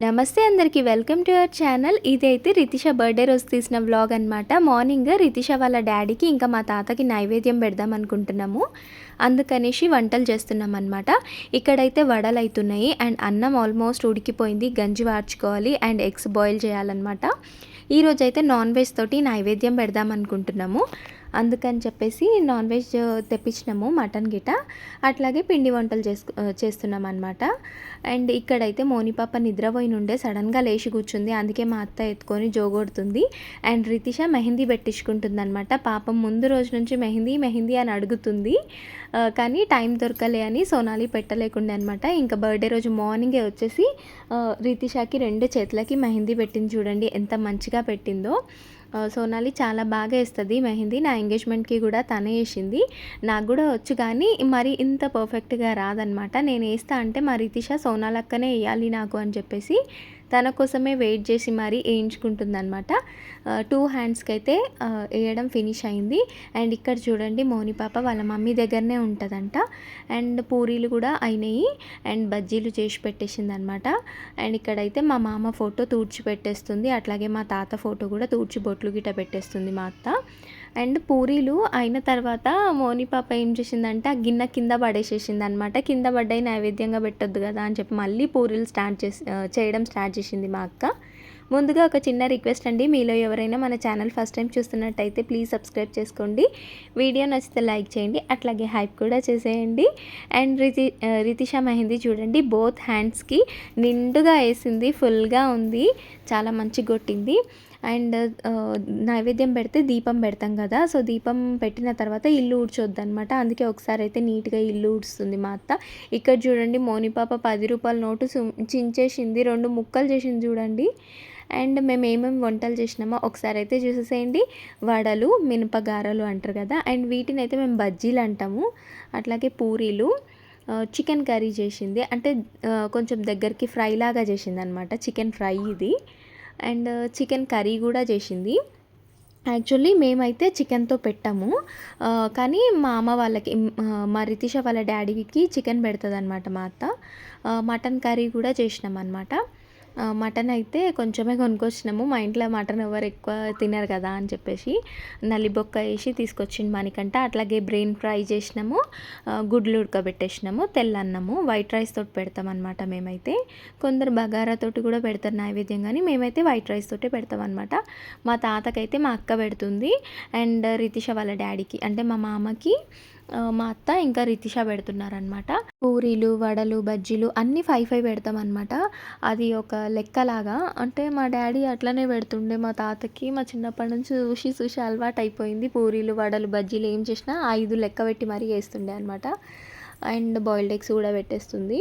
నమస్తే అందరికీ welcome to our channel. ఇదైతే రితిష బర్త్డే రోజు తీసిన వ్లాగ్ అనమాట మార్నింగ్ రితిష వాళ్ళ డాడీకి ఇంకా మా తాతకి నైవేద్యం పెడదాం అనుకుంటున్నాము. అందుకనేసి వంటలు చేస్తున్నాం అనమాట ఇక్కడైతే వడలు అవుతున్నాయి అండ్ అన్నం ఆల్మోస్ట్ ఉడికిపోయింది. గంజి వార్చుకోవాలి. అండ్ ఎగ్స్ బాయిల్ చేయాలన్నమాట. ఈరోజు అయితే నాన్ వెజ్ తోటి నైవేద్యం పెడదాం అనుకుంటున్నాము. అందుకని చెప్పేసి నాన్ వెజ్ తెప్పించినాము మటన్ గిట అట్లాగే పిండి వంటలు చేసుకు చేస్తున్నాం అనమాట అండ్ ఇక్కడైతే మోనిపాప నిద్రపోయి నుండే సడన్గా లేచి కూర్చుంది. అందుకే మా అత్త ఎత్తుకొని జోగొడుతుంది. అండ్ రితిష మెహందీ పెట్టించుకుంటుంది అనమాట పాపం ముందు రోజు నుంచి మెహందీ మెహందీ అని అడుగుతుంది. కానీ టైం దొరకలే అని సోనాలి పెట్టలేకుండే అనమాట ఇంకా బర్త్డే రోజు మార్నింగే వచ్చేసి రితిషాకి రెండు చేతులకి మెహందీ పెట్టింది చూడండి ఎంత మంచిగా పెట్టిందో. సోనాలి చాలా బాగా వేస్తుంది మెహందీ. నా ఎంగేజ్మెంట్కి కూడా తనే వేసింది. నాకు కూడా వచ్చు కానీ మరి ఇంత పర్ఫెక్ట్గా రాదనమాట నేను వేస్తా అంటే మా రితిష సోనాలక్కనే వేయాలి నాకు అని చెప్పేసి తన కోసమే వెయిట్ చేసి మరీ వేయించుకుంటుందనమాట టూ హ్యాండ్స్కి అయితే వేయడం ఫినిష్ అయింది. అండ్ ఇక్కడ చూడండి మోని పాప వాళ్ళ మమ్మీ దగ్గరనే ఉంటుందంట. అండ్ పూరీలు కూడా అయినాయి. అండ్ బజ్జీలు చేసి పెట్టేసింది అనమాట అండ్ ఇక్కడైతే మా మామ ఫోటో తూడ్చి పెట్టేస్తుంది అట్లాగే మా తాత ఫోటో కూడా తూడ్చి బొట్లు గిట్ట పెట్టేస్తుంది మా అత్త. అండ్ పూరీలు అయిన తర్వాత మోని పాప ఏం చేసిందంటే ఆ గిన్నె కింద పడేసేసింది అనమాట కింద పడ్డాయి నైవేద్యంగా పెట్టొద్దు కదా అని చెప్పి మళ్ళీ పూరీలు స్టార్ట్ చేసి చేయడం స్టార్ట్ చేసింది మా అక్క. ముందుగా ఒక చిన్న రిక్వెస్ట్ అండి. మీలో ఎవరైనా మన ఛానల్ ఫస్ట్ టైం చూస్తున్నట్టయితే ప్లీజ్ సబ్స్క్రైబ్ చేసుకోండి. వీడియో నచ్చితే లైక్ చేయండి. అట్లాగే హైప్ కూడా చేసేయండి. అండ్ రితి రితిషా మెహందీ చూడండి. బోత్ హ్యాండ్స్కి నిండుగా వేసింది ఫుల్గా ఉంది. చాలా మంచి కొట్టింది. అండ్ నైవేద్యం పెడితే దీపం పెడతాం కదా సో దీపం పెట్టిన తర్వాత ఇల్లు ఊడ్చొద్దు అనమాట అందుకే ఒకసారి అయితే నీట్గా ఇల్లు ఊడుస్తుంది మా అత్త. ఇక్కడ చూడండి మోనిపాప పది రూపాయల నోటు చించేసింది రెండు ముక్కలు చేసింది చూడండి. అండ్ మేము ఏమేమి వంటలు చేసినామో ఒకసారి అయితే చూసేసేయండి. వడలు మినపగారలు అంటారు కదా అండ్ వీటిని అయితే మేము బజ్జీలు అంటాము. అట్లాగే పూరీలు చికెన్ కర్రీ చేసింది. అంటే కొంచెం దగ్గరికి ఫ్రై లాగా చేసింది అనమాట చికెన్ ఫ్రై ఇది. అండ్ చికెన్ కర్రీ కూడా చేసింది. యాక్చువల్లీ మేమైతే చికెన్తో పెట్టాము. కానీ మా అమ్మ వాళ్ళకి మా రితిష వాళ్ళ డాడీకి చికెన్ పెడుతుంది అనమాట మా అత్త. మటన్ కర్రీ కూడా చేసినాం అనమాట మటన్ అయితే కొంచెమే కొనుక్కొచ్చినాము. మా ఇంట్లో మటన్ ఎవరు ఎక్కువ తినరు కదా అని చెప్పేసి నల్లిబొక్క వేసి తీసుకొచ్చింది మనకంట. అట్లాగే బ్రెయిన్ ఫ్రై చేసినాము. గుడ్లు ఉడకబెట్టేసినాము. తెల్లన్నము. వైట్ రైస్ తోటి పెడతాం అనమాట మేమైతే. కొందరు బగారాతోటి కూడా పెడతారు నైవేద్యం కానీ మేమైతే వైట్ రైస్ తోటే పెడతామన్నమాట. మా తాతకైతే మా అక్క పెడుతుంది. అండ్ రితిష వాళ్ళ డాడీకి అంటే మా మామకి మా అత్త ఇంకా రితిష పెడుతున్నారనమాట పూరీలు వడలు బజ్జీలు అన్నీ ఫైవ్ ఫైవ్ పెడతాం అనమాట అది ఒక లెక్కలాగా. అంటే మా డాడీ అట్లనే పెడుతుండే మా తాతకి మా చిన్నప్పటి నుంచి చూసి చూసి అలవాటు అయిపోయింది పూరీలు వడలు బజ్జీలు ఏం చేసినా ఐదు లెక్క పెట్టి మరీ వేస్తుండే అనమాట అండ్ బాయిల్డ్ ఎగ్స్ కూడా పెట్టేస్తుంది.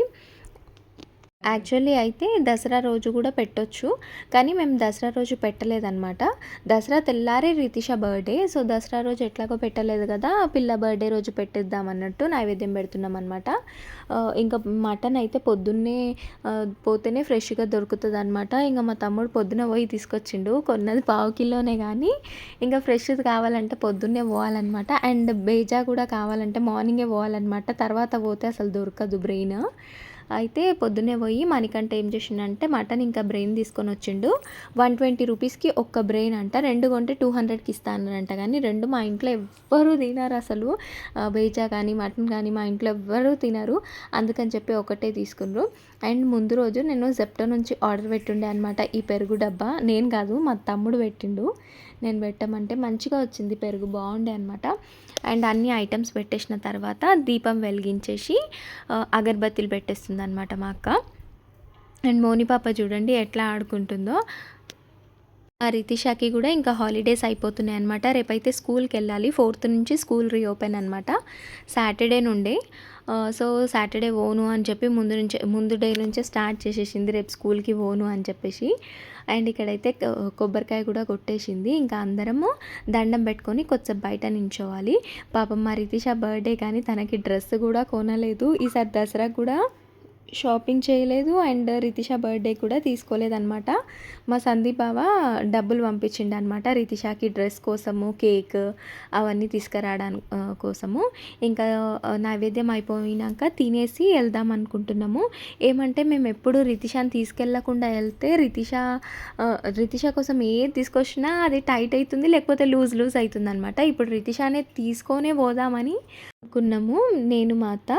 యాక్చువల్లీ అయితే దసరా రోజు కూడా పెట్టొచ్చు. కానీ మేము దసరా రోజు పెట్టలేదన్నమాట. దసరా తెల్లారే రితిష బర్త్డే. సో దసరా రోజు ఎట్లాగో పెట్టలేదు కదా పిల్ల బర్త్డే రోజు పెట్టేద్దాం అన్నట్టు నైవేద్యం పెడుతున్నాం అనమాట ఇంకా మటన్ అయితే పొద్దున్నే పోతేనే ఫ్రెష్గా దొరుకుతుంది అనమాట ఇంకా మా తమ్ముడు పొద్దున పోయి తీసుకొచ్చిండు. కొన్నది పావు కిలోనే కానీ ఇంకా ఫ్రెష్ కావాలంటే పొద్దున్నే పోవాలన్నమాట. అండ్ బేజా కూడా కావాలంటే మార్నింగే పోవాలన్నమాట. తర్వాత పోతే అసలు దొరకదు బ్రెయిన్. అయితే పొద్దున్నే పోయి మనకంటే ఏం చేసిండంటే మటన్ ఇంకా బ్రెయిన్ తీసుకొని వచ్చిండు. వన్ ట్వంటీ రూపీస్కి ఒక్క బ్రెయిన్ అంట. రెండు కొంటే టూ హండ్రెడ్కి ఇస్తానంట కానీ రెండు మా ఇంట్లో ఎవ్వరూ తినరు అసలు. బేజా కానీ మటన్ కానీ మా ఇంట్లో ఎవ్వరూ తినరు. అందుకని చెప్పి ఒకటే తీసుకున్నారు అండ్ ముందు రోజు నేను జెప్టో నుంచి ఆర్డర్ పెట్టుండే అనమాట ఈ పెరుగు డబ్బా. నేను కాదు మా తమ్ముడు పెట్టిండు. నేను పెట్టమంటే మంచిగా వచ్చింది పెరుగు బాగుండే అనమాట అండ్ అన్ని ఐటమ్స్ పెట్టేసిన తర్వాత దీపం వెలిగించేసి ఆ, అగరబత్తీలు పెట్టేస్తుంది అనమాట మా అక్క. అండ్ మోని పాప చూడండి ఎట్లా ఆడుకుంటుందో. ఆ రితిషాకి కూడా ఇంకా హాలిడేస్ అయిపోతున్నాయి అనమాట రేపైతే స్కూల్కి వెళ్ళాలి. ఫోర్త్ నుంచి స్కూల్ రీఓపెన్ అనమాట సాటర్డే నుండే. సో సాటర్డే ఓను అని చెప్పి ముందు నుంచే ముందు డే నుంచే స్టార్ట్ చేసేసింది. రేపు స్కూల్కి ఓను అని చెప్పేసి. అండ్ ఇక్కడైతే కొబ్బరికాయ కూడా కొట్టేసింది. ఇంకా అందరము దండం పెట్టుకొని కొంచెం బయట నించోవాలి. పాపం మా రితిష బర్త్డే కానీ తనకి డ్రెస్ కూడా కొనలేదు. ఈసారి దసరా కూడా షాపింగ్ చేయలేదు అండ్ రితిష బర్త్డే కూడా తీసుకోలేదన్నమాట. మా సందీప్ బావ డబ్బులు పంపించిండు అనమాట రితిషాకి డ్రెస్ కోసము కేక్ అవన్నీ తీసుకురావడానికి కోసము. ఇంకా నైవేద్యం అయిపోయినాక తినేసి వెళ్దాం అనుకుంటున్నాము. ఏమంటే మేము ఎప్పుడు రితిషాని తీసుకెళ్ళకుండా వెళ్తే రితిష రితిష కోసం ఏది తీసుకొచ్చినా అది టైట్ అవుతుంది లేకపోతే లూజ్ లూజ్ అవుతుంది అనమాట ఇప్పుడు రితిషానే తీసుకొనే పోదామని అనుకున్నాము. నేను మా అత్త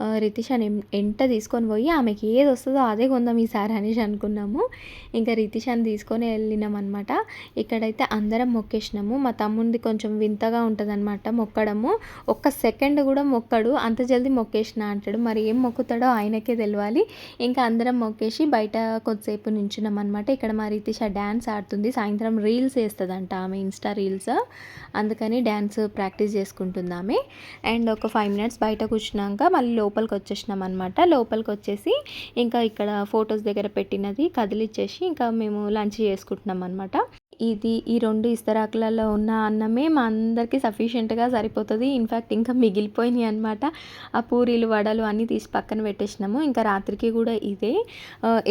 ఆ, రితిషాని ఎంట తీసుకొని పోయి ఆమెకి ఏది వస్తుందో అదే కొందాం ఈసారి అనేసి అనుకున్నాము. ఇంకా రితిషాని తీసుకొని వెళ్ళినాం అనమాట ఇక్కడైతే అందరం మొక్కేసినాము. మా తమ్ముడి కొంచెం వింతగా ఉంటుంది అనమాట మొక్కడము. ఒక్క సెకండ్ కూడా మొక్కడు. అంత జల్దీ మొక్కేసిన అంటాడు. మరి ఏం మొక్కుతాడో ఆయనకే తెలియాలి ఇంకా అందరం మొక్కేసి బయట కొద్దిసేపు నించున్నాం అనమాట ఇక్కడ మా రితిష డ్యాన్స్ ఆడుతుంది. సాయంత్రం రీల్స్ వేస్తుందంట ఆమె. Insta reels. అందుకని డ్యాన్స్ ప్రాక్టీస్ చేసుకుంటుంది ఆమె. అండ్ ఒక ఫైవ్ మినిట్స్ బయట కూర్చున్నాక మళ్ళీ లోపలికి వచ్చేసినాం అనమాట లోపలికి వచ్చేసి ఇంకా ఇక్కడ ఫొటోస్ దగ్గర పెట్టినది కదిలిచ్చేసి ఇంకా మేము లంచ్ చేసుకుంటున్నాం అనమాట ఇది ఈ రెండు ఇస్తరాకులలో ఉన్న అన్నమే మా అందరికీ సఫిషియెంట్గా సరిపోతుంది. ఇన్ఫ్యాక్ట్ ఇంకా మిగిలిపోయినాయి అనమాట ఆ పూరీలు వడలు అన్నీ తీసి పక్కన పెట్టేసినాము. ఇంకా రాత్రికి కూడా ఇదే.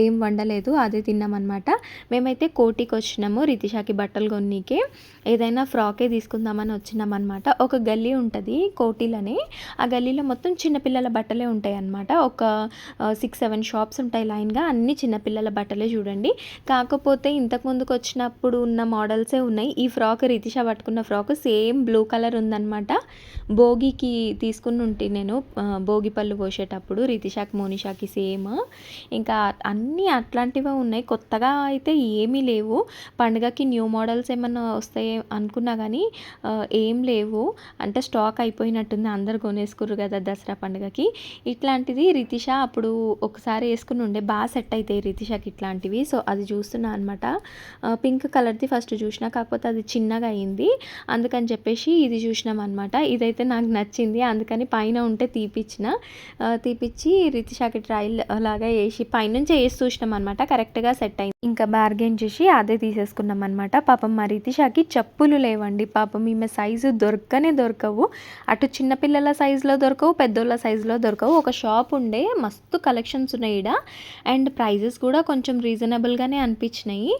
ఏం వండలేదు అదే తిన్నామన్నమాట మేమైతే కోటికి వచ్చినాము రితిషాకి బట్టలు కొన్నికే. ఏదైనా ఫ్రాకే తీసుకుందామని వచ్చినాం అనమాట ఒక గల్లీ ఉంటుంది కోటిలోనే. ఆ గల్లీలో మొత్తం చిన్నపిల్లల బట్టలే ఉంటాయి అన్నమాట. ఒక సిక్స్ సెవెన్ షాప్స్ ఉంటాయి లైన్గా. అన్ని చిన్నపిల్లల బట్టలే చూడండి. కాకపోతే ఇంతకు ముందుకు వచ్చినప్పుడు ఉన్న మోడల్సే ఉన్నాయి. ఈ ఫ్రాక్ రితిష పట్టుకున్న ఫ్రాక్ సేమ్ బ్లూ కలర్ ఉందనమాట భోగికి తీసుకుని ఉంటే నేను భోగి పళ్ళు పోసేటప్పుడు రితిషాకి మోనిషాకి సేమ్. ఇంకా అన్నీ అట్లాంటివే ఉన్నాయి. కొత్తగా అయితే ఏమీ లేవు. పండుగకి న్యూ మోడల్స్ ఏమన్నా వస్తాయి అనుకున్నా కానీ ఏం లేవు. అంటే స్టాక్ అయిపోయినట్టుంది. అందరు కొనేసుకుర్రు కదా దసరా పండుగకి. ఇట్లాంటిది రితిష అప్పుడు ఒకసారి వేసుకుని ఉండే. బాగా సెట్ అవుతాయి రితిషకి ఇట్లాంటివి. సో అది చూస్తున్నా అనమాట పింక్ కలర్ది ఫస్ట్ చూసినా కాకపోతే అది చిన్నగా అయింది. అందుకని చెప్పేసి ఇది చూసినాం అనమాట ఇదైతే నాకు నచ్చింది. అందుకని పైన ఉంటే తీపిచ్చిన. తీపిచ్చి రితిషాకి ట్రైల్ లాగా వేసి పైనుంచి వేసి చూసినాం అనమాట కరెక్ట్గా సెట్ అయింది. ఇంకా బార్గెన్ చేసి అదే తీసేసుకున్నాం అనమాట పాపం మా రితిషాకి చెప్పులు లేవండి. పాపం ఈమె సైజు దొరకనే దొరకవు. అటు చిన్నపిల్లల సైజులో దొరకవు పెద్దోళ్ళ సైజులో దొరకవు. ఒక షాప్ ఉండే మస్తు కలెక్షన్స్ ఉన్నాయి ఈడ. అండ్ ప్రైజెస్ కూడా కొంచెం రీజనబుల్గానే అనిపించినాయి.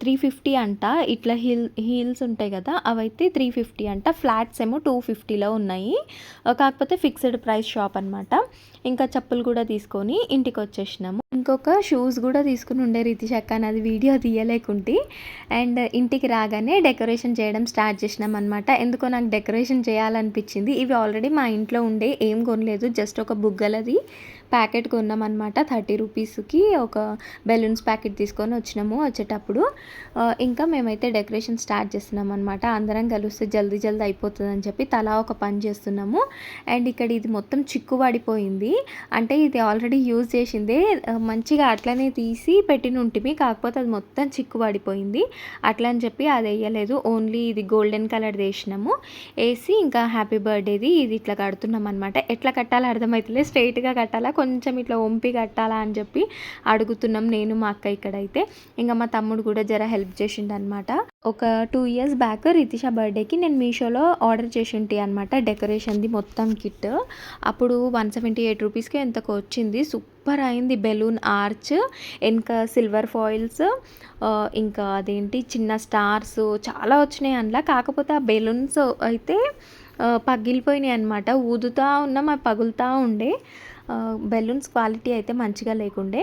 త్రీ ఫిఫ్టీ అంట ఇట్లా హీల్ హీల్స్ ఉంటాయి కదా అవైతే త్రీ ఫిఫ్టీ అంట. ఫ్లాట్స్ ఏమో టూ ఫిఫ్టీలో ఉన్నాయి. కాకపోతే ఫిక్స్డ్ ప్రైస్ షాప్ అనమాట ఇంకా చెప్పులు కూడా తీసుకొని ఇంటికి వచ్చేసినాము. ఇంకొక షూస్ కూడా తీసుకుని ఉండే రితిషక్క అది వీడియో తీయలేకుంటే. అండ్ ఇంటికి రాగానే డెకరేషన్ చేయడం స్టార్ట్ చేసినాం అనమాట ఎందుకో నాకు డెకరేషన్ చేయాలనిపించింది. ఇవి ఆల్రెడీ మా ఇంట్లో ఉండే ఏం కొనలేదు జస్ట్ ఒక బుగ్గలది. ప్యాకెట్ కొన్నాం అనమాట థర్టీ రూపీస్కి ఒక బెలూన్స్ ప్యాకెట్ తీసుకొని వచ్చినాము వచ్చేటప్పుడు. ఇంకా మేమైతే డెకరేషన్ స్టార్ట్ చేస్తున్నాం అనమాట అందరం కలిస్తే జల్దీ జల్దీ అయిపోతుంది అని చెప్పి తలా ఒక పని చేస్తున్నాము. అండ్ ఇక్కడ ఇది మొత్తం చిక్కు పడిపోయింది అంటే ఇది ఆల్రెడీ యూజ్ చేసిందే మంచిగా అట్లనే తీసి పెట్టిన ఉంటిమి కాకపోతే అది మొత్తం చిక్కు పడిపోయింది అట్లా అని చెప్పి అది వేయలేదు. ఓన్లీ ఇది గోల్డెన్ కలర్ వేసినాము. వేసి ఇంకా హ్యాపీ బర్త్డేది ఇది ఇట్లా కడుతున్నాం అనమాట ఎట్లా కట్టాలో అర్థమవుతుంది స్ట్రైట్గా కట్టాలా కొంచెం ఇట్లా వంపి కట్టాలా అని చెప్పి అడుగుతున్నాం నేను మా అక్క ఇక్కడైతే. ఇంకా మా తమ్ముడు కూడా జర హెల్ప్ చేసిండనమాట ఒక టూ ఇయర్స్ బ్యాక్ రితిషా బర్త్డేకి నేను మీషోలో ఆర్డర్ చేసింటి అనమాట డెకరేషన్ది మొత్తం కిట్. అప్పుడు వన్ సెవెంటీ ఎయిట్ రూపీస్కి ఎంతకు వచ్చింది సూపర్ అయింది బెలూన్ ఆర్చ్ ఇంకా సిల్వర్ ఫాయిల్స్ ఇంకా అదేంటి చిన్న స్టార్స్ చాలా వచ్చినాయి అందులో. కాకపోతే ఆ బెలూన్స్ అయితే పగిలిపోయినాయి అనమాట ఊదుతూ ఉన్నాం అవి పగులుతూ ఉండే. బెలూన్స్ క్వాలిటీ అయితే మంచిగా లేకుండే.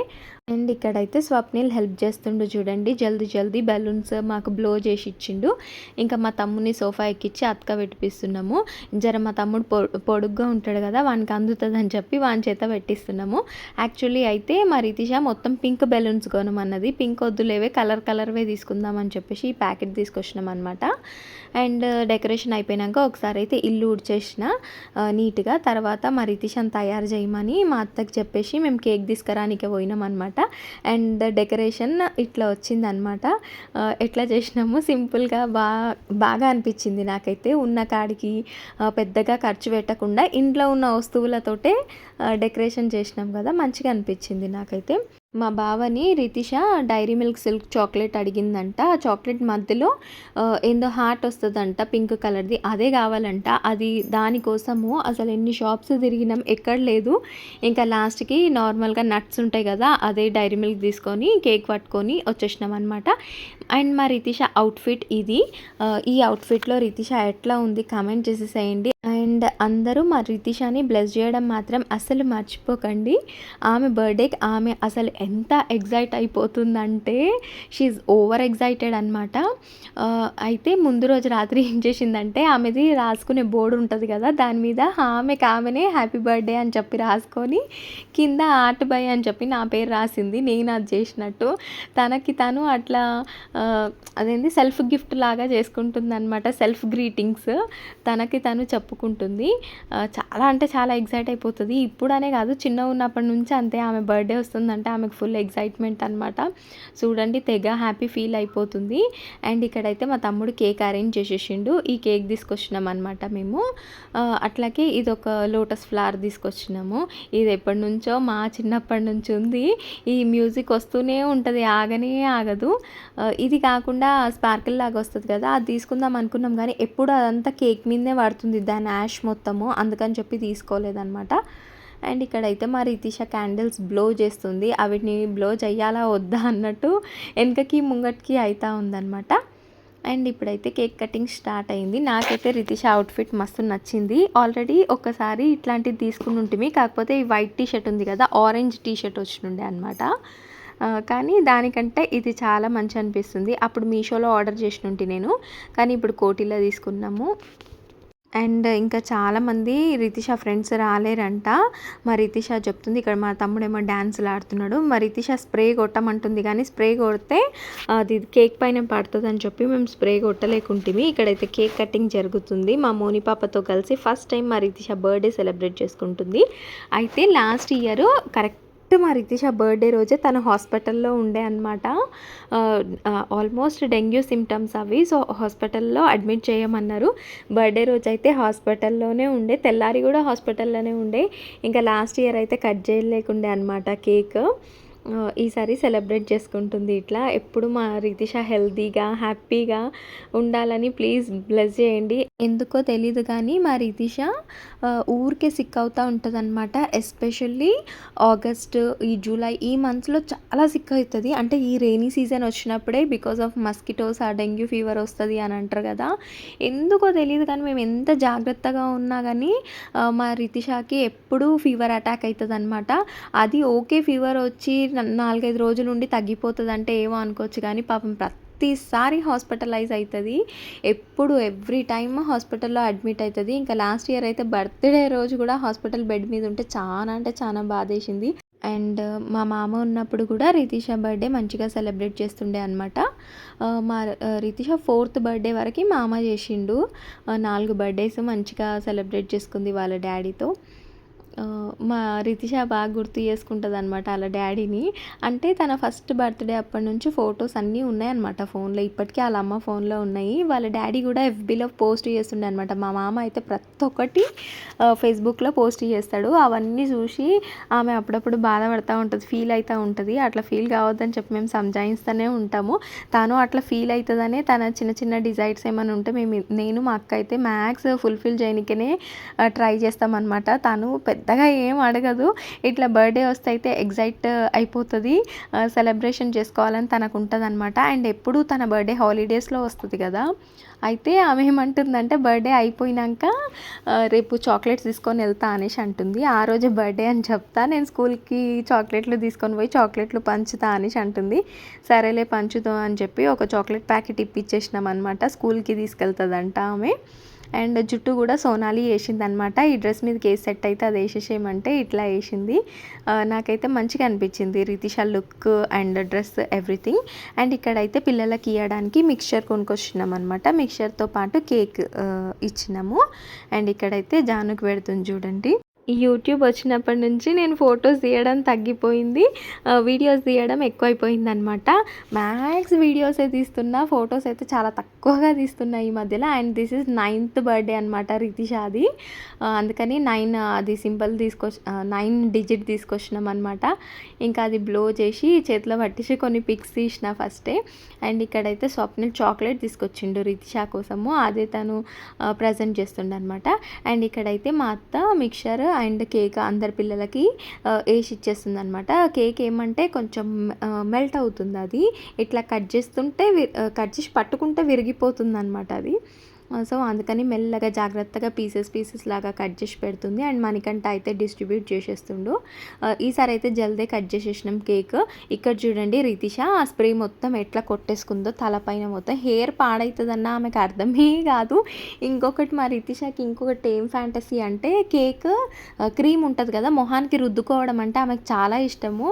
అండ్ ఇక్కడైతే స్వప్నిల్ హెల్ప్ చేస్తుండు చూడండి. జల్దీ జల్దీ బెలూన్స్ మాకు బ్లో చేసి ఇచ్చిండు. ఇంకా మా తమ్ముని సోఫా ఎక్కిచ్చి అతక పెట్టిస్తున్నాము జర మా తమ్ముడు పొ పొడుగ్గా ఉంటాడు కదా వానికి అందుతుంది అని చెప్పి వాని చేత పెట్టిస్తున్నాము. యాక్చువల్లీ అయితే మా రితిష మొత్తం పింక్ బెలూన్స్ కొనమన్నది. పింక్ వద్దులేవే కలర్ కలర్వే తీసుకుందామని చెప్పేసి ఈ ప్యాకెట్ తీసుకొచ్చినాం అనమాట అండ్ డెకరేషన్ అయిపోయినాక ఒకసారి అయితే ఇల్లు ఉడిచేసిన నీట్గా. తర్వాత మా రితిషన్ తయారు చేయమని మా అత్తకి చెప్పేసి మేము కేక్ తీసుకురానికే పోయినాం అనమాట అండ్ డెకరేషన్ ఇట్లా వచ్చింది అనమాట ఎట్లా చేసినాము సింపుల్గా బాగా బాగా అనిపించింది నాకైతే. ఉన్న కాడికి పెద్దగా ఖర్చు పెట్టకుండా ఇంట్లో ఉన్న వస్తువులతోటే డెకరేషన్ చేసినాం కదా మంచిగా అనిపించింది నాకైతే. మా బావని Ritisha Dairy Milk Silk chocolate అడిగిందంట. ఆ చాక్లెట్ మధ్యలో ఏందో హార్ట్ వస్తుందంట పింక్ కలర్ది. అదే కావాలంట. అది దానికోసము అసలు ఎన్ని షాప్స్ తిరిగినాం ఎక్కడ లేదు. ఇంకా లాస్ట్కి నార్మల్గా నట్స్ ఉంటాయి కదా అదే డైరీ మిల్క్ తీసుకొని కేక్ పట్టుకొని వచ్చేసినాం అనమాట అండ్ మా రితిష అవుట్ఫిట్ ఇది. ఈ అవుట్ఫిట్లో రితిష ఎట్లా ఉంది కామెంట్ చేసేసేయండి. అండ్ అందరూ మా రితిషాని బ్లెస్ చేయడం మాత్రం అసలు మర్చిపోకండి. ఆమె బర్త్డేకి ఆమె అసలు ఎంత ఎగ్జైట్ అయిపోతుందంటే షీఈ్ ఓవర్ ఎగ్జైటెడ్ అనమాట అయితే ముందు రోజు రాత్రి ఏం చేసిందంటే ఆమెది రాసుకునే బోర్డు ఉంటుంది కదా దాని మీద ఆమెకి ఆమెనే హ్యాపీ బర్త్డే అని చెప్పి రాసుకొని కింద ఆర్ట్ బై అని చెప్పి నా పేరు రాసింది. నేను అది చేసినట్టు. తనకి తను అట్లా అదేంటి సెల్ఫ్ గిఫ్ట్ లాగా చేసుకుంటుంది అనమాట సెల్ఫ్ గ్రీటింగ్స్ తనకి తను చెప్పుకుంటుంది. చాలా అంటే చాలా ఎగ్జైట్ అయిపోతుంది. ఇప్పుడనే కాదు చిన్న ఉన్నప్పటి నుంచి అంతే. ఆమె బర్త్డే వస్తుందంటే ఆమెకు ఫుల్ ఎగ్జైట్మెంట్ అనమాట చూడండి తెగ హ్యాపీ ఫీల్ అయిపోతుంది. అండ్ ఇక్కడైతే మా తమ్ముడు కేక్ అరేంజ్ చేసేసిండు. ఈ కేక్ తీసుకొచ్చినాం అనమాట మేము. అట్లాగే ఇది ఒక లోటస్ ఫ్లవర్ తీసుకొచ్చినాము. ఇది ఎప్పటి నుంచో మా చిన్నప్పటి నుంచి ఉంది. ఈ మ్యూజిక్ వస్తూనే ఉంటుంది. ఆగనే ఆగదు. ఇది కాకుండా స్పార్కిల్ లాగా వస్తుంది కదా అది తీసుకుందాం అనుకున్నాం కానీ ఎప్పుడు అదంతా కేక్ మీదనే పడుతుంది దాని యాష్ మొత్తము అందుకని చెప్పి తీసుకోలేదనమాట అండ్ ఇక్కడైతే మా రితిష క్యాండిల్స్ బ్లో చేస్తుంది అవిటిని బ్లో చేయాలా వద్దా అన్నట్టు వెనకకి ముంగటికి అవుతా ఉందన్నమాట. అండ్ ఇప్పుడైతే కేక్ కటింగ్ స్టార్ట్ అయింది. నాకైతే రితిష అవుట్ఫిట్ మస్తు నచ్చింది. ఆల్రెడీ ఒకసారి ఇట్లాంటిది తీసుకుని ఉంటుంది కాకపోతే ఈ వైట్ టీ షర్ట్ ఉంది కదా ఆరెంజ్ టీ షర్ట్ వచ్చినుండే అనమాట కానీ దానికంటే ఇది చాలా మంచి అనిపిస్తుంది. అప్పుడు మీషోలో ఆర్డర్ చేసినుంటి నేను. కానీ ఇప్పుడు కోటిలో తీసుకున్నాము. అండ్ ఇంకా చాలామంది రితిష ఫ్రెండ్స్ రాలేరంట. మా రితిష చెప్తుంది ఇక్కడ మా తమ్ముడేమో డ్యాన్సులు ఆడుతున్నాడు. మా రితిష స్ప్రే కొట్టమంటుంది కానీ స్ప్రే కొడితే అది కేక్ పైన పడుతుంది అని చెప్పి మేము స్ప్రే కొట్టలేకుంటిమి. ఇక్కడైతే కేక్ కటింగ్ జరుగుతుంది. మా మోని పాపతో కలిసి ఫస్ట్ టైం మా రితిష బర్త్డే సెలబ్రేట్ చేసుకుంటుంది. అయితే లాస్ట్ ఇయర్ కరెక్ట్ మా రితీష బర్త్డే రోజే తను హాస్పిటల్లో ఉండే అనమాట ఆల్మోస్ట్ డెంగ్యూ సిమ్టమ్స్ అవి సో హాస్పిటల్లో అడ్మిట్ చేయమన్నారు. బర్త్డే రోజు అయితే హాస్పిటల్లోనే ఉండే తెల్లారి కూడా హాస్పిటల్లోనే ఉండే. ఇంకా లాస్ట్ ఇయర్ అయితే కట్ చేయలేకుండే అనమాట కేక్. ఈసారి సెలబ్రేట్ చేసుకుంటుంది ఇట్లా. ఎప్పుడు మా రితిష హెల్తీగా హ్యాపీగా ఉండాలని ప్లీజ్ బ్లెస్ చేయండి. ఎందుకో తెలీదు కానీ మా రితిష ఊరికే సిక్ అవుతూ ఉంటుంది అనమాట ఎస్పెషల్లీ ఆగస్ట్ ఈ జూలై ఈ మంత్స్లో చాలా సిక్ అవుతుంది. అంటే ఈ రెయినీ సీజన్ వచ్చినప్పుడే బికాస్ ఆఫ్ మస్కిటోస్ ఆ డెంగ్యూ ఫీవర్ వస్తుంది అని అంటారు కదా. ఎందుకో తెలియదు కానీ మేము ఎంత జాగ్రత్తగా ఉన్నా కానీ మా రితిషాకి ఎప్పుడూ ఫీవర్ అటాక్ అవుతుంది అనమాట అది ఓకే ఫీవర్ వచ్చి నాలుగైదు రోజుల నుండి తగ్గిపోతుంది అంటే ఏమో అనుకోవచ్చు కానీ పాపం ప్రతిసారి హాస్పిటలైజ్ అవుతుంది ఎప్పుడు ఎవ్రీ టైమ్ హాస్పిటల్లో అడ్మిట్ అవుతుంది ఇంకా లాస్ట్ ఇయర్ అయితే బర్త్డే రోజు కూడా హాస్పిటల్ బెడ్ మీద ఉంటే చాలా అంటే చాలా బాధేసింది. అండ్ మా మామ ఉన్నప్పుడు కూడా రితిష బర్త్డే మంచిగా సెలబ్రేట్ చేస్తుండే అనమాట మా రితీష రితిష ఫోర్త్ బర్త్డే వరకు మామ చేసిండు. నాలుగు బర్త్డేస్ మంచిగా సెలబ్రేట్ చేసుకుంది వాళ్ళ డాడీతో. మా రితిష బాగా గుర్తు చేసుకుంటుంది అనమాట వాళ్ళ డాడీని. అంటే తన ఫస్ట్ బర్త్డే అప్పటి నుంచి ఫొటోస్ అన్నీ ఉన్నాయన్నమాట ఫోన్లో. ఇప్పటికీ వాళ్ళ అమ్మ ఫోన్లో ఉన్నాయి. వాళ్ళ డాడీ కూడా ఎఫ్బీలో పోస్ట్ చేస్తుండే అనమాట మా మామ అయితే ప్రతి ఒక్కటి ఫేస్బుక్లో పోస్ట్ చేస్తాడు. అవన్నీ చూసి ఆమె అప్పుడప్పుడు బాధపడుతూ ఉంటుంది ఫీల్ అవుతూ ఉంటుంది. అట్లా ఫీల్ కావద్దని చెప్పి మేము సంజాయిస్తూనే ఉంటాము. తాను అట్లా ఫీల్ అవుతుందనే తన చిన్న చిన్న డిజైర్స్ ఏమైనా ఉంటే మేము నేను మా అక్క అయితే మ్యాథ్స్ ఫుల్ఫిల్ చేయనికనే ట్రై చేస్తామన్నమాట. తను పెద్దగా ఏం అడగదు. ఇట్లా బర్త్డే వస్తే అయితే ఎగ్జైట్ అయిపోతుంది. సెలబ్రేషన్ చేసుకోవాలని తనకు ఉంటుంది అనమాట అండ్ ఎప్పుడు తన బర్త్డే హాలిడేస్లో వస్తుంది కదా. అయితే ఆమె ఏమంటుందంటే బర్త్డే అయిపోయినాక రేపు చాక్లెట్స్ తీసుకొని వెళ్తా అనేసి అంటుంది. ఆ రోజు బర్త్డే అని చెప్తా. నేను స్కూల్కి చాక్లెట్లు తీసుకొని పోయి చాక్లెట్లు పంచుతా అనేసి అంటుంది. సరేలే పంచుతా అని చెప్పి ఒక చాక్లెట్ ప్యాకెట్ ఇప్పించేసినాం అనమాట స్కూల్కి తీసుకెళ్తుందంట ఆమె. అండ్ జుట్టు కూడా సోనాలి వేసింది అనమాట ఈ డ్రెస్ మీదకి ఏ సెట్ అయితే అది వేసేసేయమంటే ఇట్లా వేసింది. నాకైతే మంచిగా అనిపించింది Ritisha look and dress everything. And ఇక్కడైతే పిల్లలకి ఇవ్వడానికి మిక్చర్ కొనుక్కొచ్చినాం అనమాట మిక్చర్తో పాటు కేక్ ఇచ్చినాము. అండ్ ఇక్కడైతే జానుకు పెడుతుంది చూడండి. ఈ యూట్యూబ్ వచ్చినప్పటి నుంచి నేను ఫొటోస్ తీయడం తగ్గిపోయింది. వీడియోస్ తీయడం ఎక్కువైపోయిందనమాట మ్యాక్స్ వీడియోసే తీస్తున్నా ఫొటోస్ అయితే చాలా తక్కువగా తీస్తున్నా ఈ మధ్యలో. And this is ninth birthday అనమాట రితిషాది అందుకని నైన్ అది సింపుల్ తీసుకొచ్చి నైన్ డిజిట్ తీసుకొచ్చినాం అనమాట ఇంకా అది బ్లో చేసి చేతిలో పట్టేసి కొన్ని పిక్స్ తీసిన ఫస్టే అండ్ ఇక్కడైతే స్వప్నిల్ చాక్లెట్ తీసుకొచ్చిండు రితిషా కోసము. అదే తను ప్రజెంట్ చేస్తుండ అనమాట అండ్ ఇక్కడైతే మా అత్త మిక్చర్ అండ్ కేక్ అందరి పిల్లలకి వేసి ఇచ్చేస్తుంది అనమాట కేక్ ఏమంటే కొంచెం మెల్ట్ అవుతుంది అది. ఇట్లా కట్ చేస్తుంటే కట్ చేసి పట్టుకుంటే విరిగిపోతుంది అనమాట అది. Uh, సో అందుకని మెల్లగా జాగ్రత్తగా పీసెస్ పీసెస్ లాగా కట్ చేసి పెడుతుంది. అండ్ మనకంట అయితే డిస్ట్రిబ్యూట్ చేసేస్తుండు. Uh, ఈసారి అయితే జల్దే కట్ చేసేసినాం కేక్ ఇక్కడ చూడండి రితిష ఆ స్ప్రే మొత్తం ఎట్లా కొట్టేసుకుందో తలపైన మొత్తం హెయిర్ పాడవుతుందన్న ఆమెకు అర్థమే కాదు. ఇంకొకటి మా రితిషకి ఇంకొకటి ఏం ఫ్యాంటసీ అంటే కేక్ క్రీమ్ ఉంటుంది కదా మొహానికి రుద్దుకోవడం అంటే ఆమెకు చాలా ఇష్టము.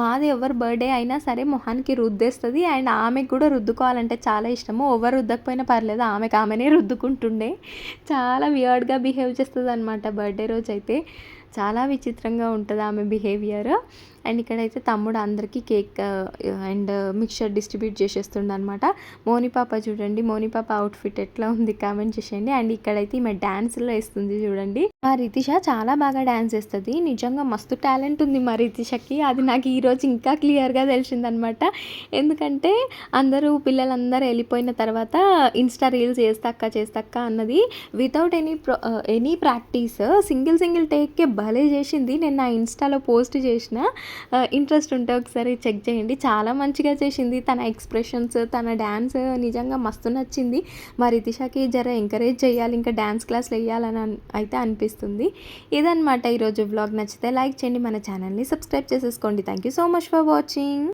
మాది ఎవరు బర్త్డే అయినా సరే మొహానికి రుద్దేస్తుంది. అండ్ ఆమెకు కూడా రుద్దుకోవాలంటే చాలా ఇష్టము. ఎవరు రుద్దకపోయినా పర్లేదు ఆమెకు ఆమెనే రుద్దుకుంటుండే. చాలా వియర్డ్గా బిహేవ్ చేస్తుంది అనమాట బర్త్డే రోజు అయితే చాలా విచిత్రంగా ఉంటుంది ఆమె బిహేవియర్ అండ్ ఇక్కడైతే తమ్ముడు అందరికీ కేక్ అండ్ మిక్చర్ డిస్ట్రిబ్యూట్ చేసేస్తుండ అనమాట మోని పాప చూడండి మోని పాప అవుట్ఫిట్ ఎట్లా ఉంది కామెంట్ చేసేయండి. అండ్ ఇక్కడైతే ఈమె డ్యాన్స్లో వేస్తుంది చూడండి. మా రితిష చాలా బాగా డ్యాన్స్ వేస్తుంది నిజంగా మస్తు టాలెంట్ ఉంది మా రితిషకి. అది నాకు ఈరోజు ఇంకా క్లియర్గా తెలిసిందనమాట. ఎందుకంటే అందరూ పిల్లలందరూ వెళ్ళిపోయిన తర్వాత ఇన్స్టా రీల్స్ చేస్తాక చేస్తాక్క అన్నది. Without any pro any practice single single టేక్కే భలే చేసింది. నేను నా ఇన్స్టాలో పోస్ట్ చేసిన. ఇంట్రెస్ట్ ఉంటే ఒకసారి చెక్ చేయండి. చాలా మంచిగా చేసింది. తన ఎక్స్ప్రెషన్స్ తన డ్యాన్స్ నిజంగా మస్తు నచ్చింది. మా రితిషాకి జర ఎంకరేజ్ చేయాలి ఇంకా డ్యాన్స్ క్లాస్లు వేయాలని అయితే అనిపిస్తుంది. ఇదనమాట ఈరోజు వ్లాగ్ నచ్చితే లైక్ చేయండి. మన ఛానల్ని సబ్స్క్రైబ్ చేసేసుకోండి. Thank you so much for watching